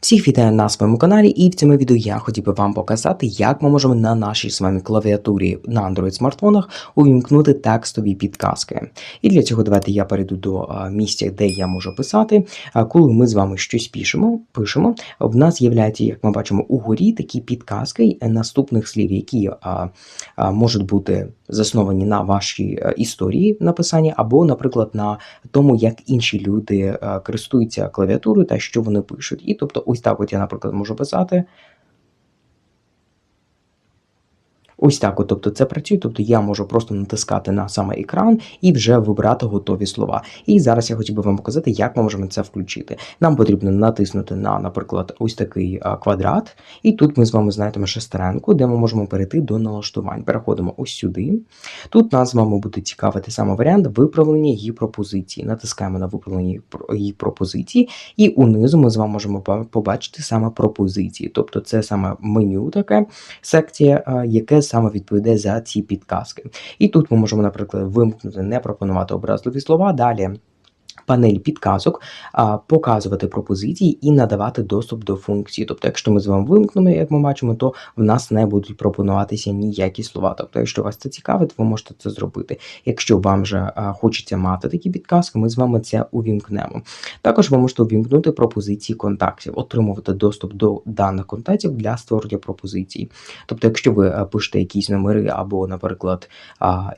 Всіх вітаю на своєму каналі, і в цьому відео я хотів би вам показати, як ми можемо на нашій з вами клавіатурі на Android смартфонах увімкнути текстові підказки. І для цього давайте я перейду до місця, де я можу писати. Коли ми з вами щось пишемо, пишемо, в нас з'являються, як ми бачимо, угорі такі підказки наступних слів, які можуть бути засновані на вашій е, історії написання, або, наприклад, на тому, як інші люди е, користуються клавіатурою та що вони пишуть. І тобто, ось так, от я, наприклад, можу писати. Ось так, от, тобто це працює. Тобто я можу просто натискати на саме екран і вже вибрати готові слова. І зараз я хотів би вам показати, як ми можемо це включити. Нам потрібно натиснути на, наприклад, ось такий квадрат, і тут ми з вами знайдемо шестеренку, де ми можемо перейти до налаштувань. Переходимо ось сюди. Тут нас з вами буде цікавити саме варіант виправлення її пропозиції. Натискаємо на виправлення її про- пропозиції, і унизу ми з вами можемо побачити саме пропозиції. Тобто це саме меню таке секція, яке саме відповідає за ці підказки. І тут ми можемо, наприклад, вимкнути не пропонувати образливі слова. Далі. Панель підказок, показувати пропозиції і надавати доступ до функції. Тобто, якщо ми з вами вимкнемо, як ми бачимо, то в нас не будуть пропонуватися ніякі слова. Тобто, якщо вас це цікавить, ви можете це зробити. Якщо вам же хочеться мати такі підказки, ми з вами це увімкнемо. Також ви можете увімкнути пропозиції контактів, отримувати доступ до даних контактів для створення пропозицій. Тобто, якщо ви пишете якісь номери або, наприклад,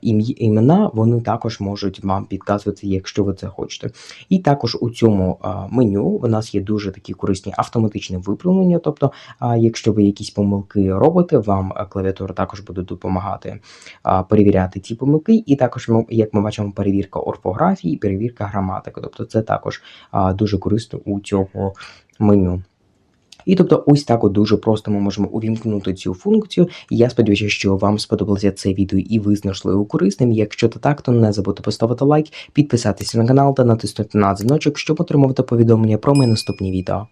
імена, вони також можуть вам підказувати, якщо ви це хочете. І також у цьому меню у нас є дуже такі корисні автоматичні виправлення. Тобто, якщо ви якісь помилки робите, вам клавіатура також буде допомагати перевіряти ці помилки. І також, як ми бачимо, перевірка орфографії, перевірка граматики. Тобто, це також дуже корисно у цього меню. І тобто, ось так от дуже просто ми можемо увімкнути цю функцію. Я сподіваюся, що вам сподобалося це відео і ви знайшли його корисним. Якщо це так, то не забудьте поставити лайк, підписатися на канал та натиснути на дзвіночок, щоб отримувати повідомлення про мої наступні відео.